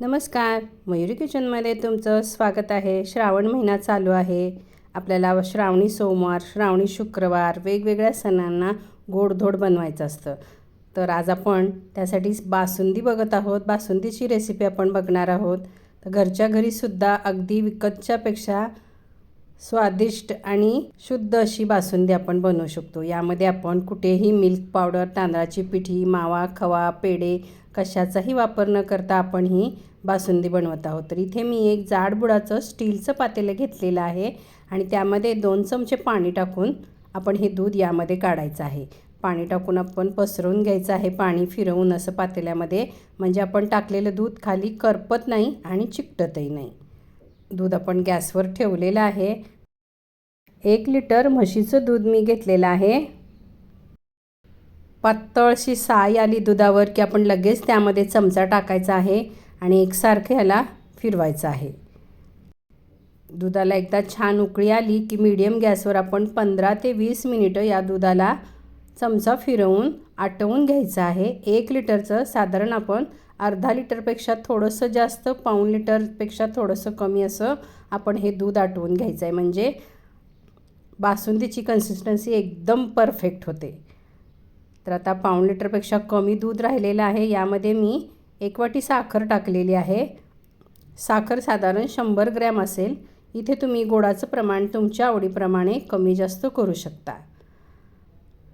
नमस्कार मयुरी किचनमध्ये तुमचं स्वागत आहे. श्रावण महिना चालू आहे. आपल्याला श्रावणी सोमवार श्रावणी शुक्रवार वेगवेगळ्या सणांना गोडधोड बनवायचं असतं. तर आज आपण त्यासाठी बासुंदी बघत आहोत. बासुंदीची रेसिपी आपण बघणार आहोत. तर घरच्या घरीसुद्धा अगदी विकतच्यापेक्षा स्वादिष्ट आणि शुद्ध अशी बासुंदी आपण बनवू शकतो. यामध्ये आपण कुठेही मिल्क पावडर तांदळाची पिठी मावा खवा पेढे कशाचाही वापर न करता आपण ही बासुंदी बनवत आहोत. तर इथे मी एक जाड बुडाचं स्टीलचं पातेलं घेतलेलं आहे आणि त्यामध्ये दोन चमचे पाणी टाकून आपण हे दूध यामध्ये काढायचं आहे. पाणी टाकून आपण पसरवून घ्यायचं आहे. पाणी फिरवून असं पातेल्यामध्ये म्हणजे आपण टाकलेलं दूध खाली करपत नाही आणि चिकटतही नाही. दूध आपण गॅसवर ठेवलेलं आहे. एक लिटर म्हशीचं दूध मी घेतलेलं आहे. पातळशी साय आली दुधावर की आपण लगेच त्यामध्ये चमचा टाकायचा आहे आणि एकसारखं ह्याला फिरवायचं आहे. दुधाला एकदा छान उकळी आली की मीडियम गॅसवर आपण पंधरा ते वीस मिनिटं या दुधाला चमचा फिरवून आटवून घ्यायचं आहे. एक लिटरचं साधारण आपण अर्धा लिटरपेक्षा थोडंसं जास्त पाऊण लिटरपेक्षा थोडंसं कमी असं आपण हे दूध आटवून घ्यायचं आहे म्हणजे बासुंदीची कन्सिस्टन्सी एकदम परफेक्ट होते. तर आता पाऊण लिटरपेक्षा कमी दूध राहिलेलं आहे. यामध्ये मी एक वाटी साखर टाकलेली आहे. साखर साधारण शंभर ग्रॅम असेल. इथे तुम्ही गोडाचं प्रमाण तुमच्या आवडीप्रमाणे कमी जास्त करू शकता.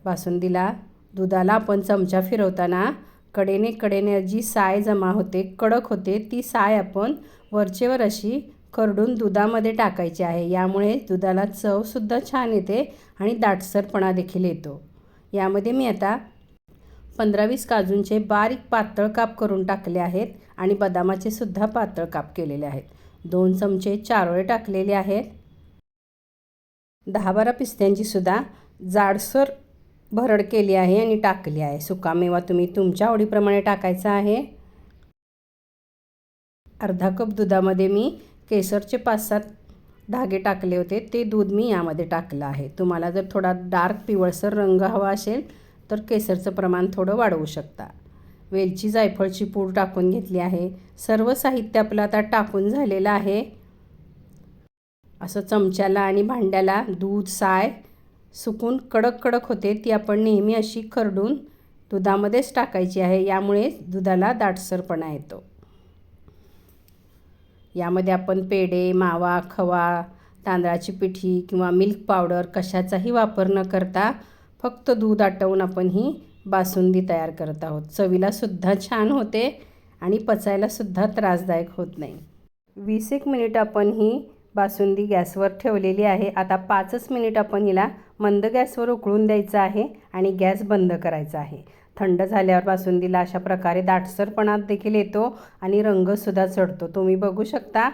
बासुंदीला दुधाला आपण चमचा फिरवताना कडेने कडेने जी साय जमा होते कडक होते ती साय आपण वरचेवर अशी करडून दुधामध्ये टाकायची आहे. यामुळे दुधाला चवसुद्धा छान येते आणि दाटसरपणा देखील येतो. यामध्ये मी आता पंधरा वीस काजूंचे बारीक पातळ काप करून टाकले आहेत आणि बदामाचे सुद्धा पातळ काप केलेले आहेत. दोन चमचे चारोळे टाकलेले आहेत. दहा बारा पिस्त्यांची सुद्धा जाडसर भरड केली आहे आणि टाकली आहे. सुकामेवा तुम्ही तुमच्या आवडीप्रमाणे टाकायचा आहे. अर्धा कप दुधामध्ये मी केसरचे पाच सात धागे टाकले होते. ते दूध मी यामध्ये टाकलं आहे. तुम्हाला जर थोडा डार्क पिवळसर रंग हवा असेल तर केसरचं प्रमाण थोडं वाढवू शकता. वेलची जायफळची पूड टाकून घेतली आहे. सर्व साहित्य आपलं आता टाकून झालेलं आहे. असं चमच्याला आणि भांड्याला दूध साय सुकून कडक कडक होते ती आपण नेहमी अशी खरडून दुधामध्येच टाकायची आहे. यामुळे दुधाला दाटसरपणा येतो. यामध्ये आपण पेढे मावा खवा तांदळाची पिठी किंवा मिल्क पावडर कशाचाही वापर न करता फक्त दूध आटवून आपण ही बासुंदी तयार करत आहोत. चवीलासुद्धा छान होते आणि पचायलासुद्धा त्रासदायक होत नाही. वीस एक मिनिट आपण ही बासुंदी गॅसवर ठेवलेली आहे. आता पाचच मिनिट आपण हिला मंद गॅसवर उकळून द्यायचं आहे आणि गॅस बंद करायचा आहे. थंड झाल्यावर बासुंदीला अशा प्रकारे दाटसरपणात देखील येतो आणि रंगसुद्धा चढतो. तुम्ही बघू शकता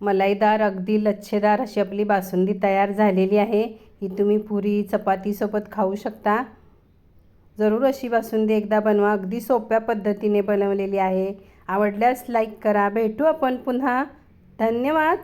मलाईदार अगदी लच्छेदार अशी आपली बासुंदी तयार झालेली आहे. ही तुम्ही पुरी चपातीसोबत खाऊ शकता. जरूर अशी बासुंदी एकदा बनवा. अगदी सोप्या पद्धतीने बनवलेली आहे. आवडल्यास लाईक करा. भेटू आपण पुन्हा. धन्यवाद.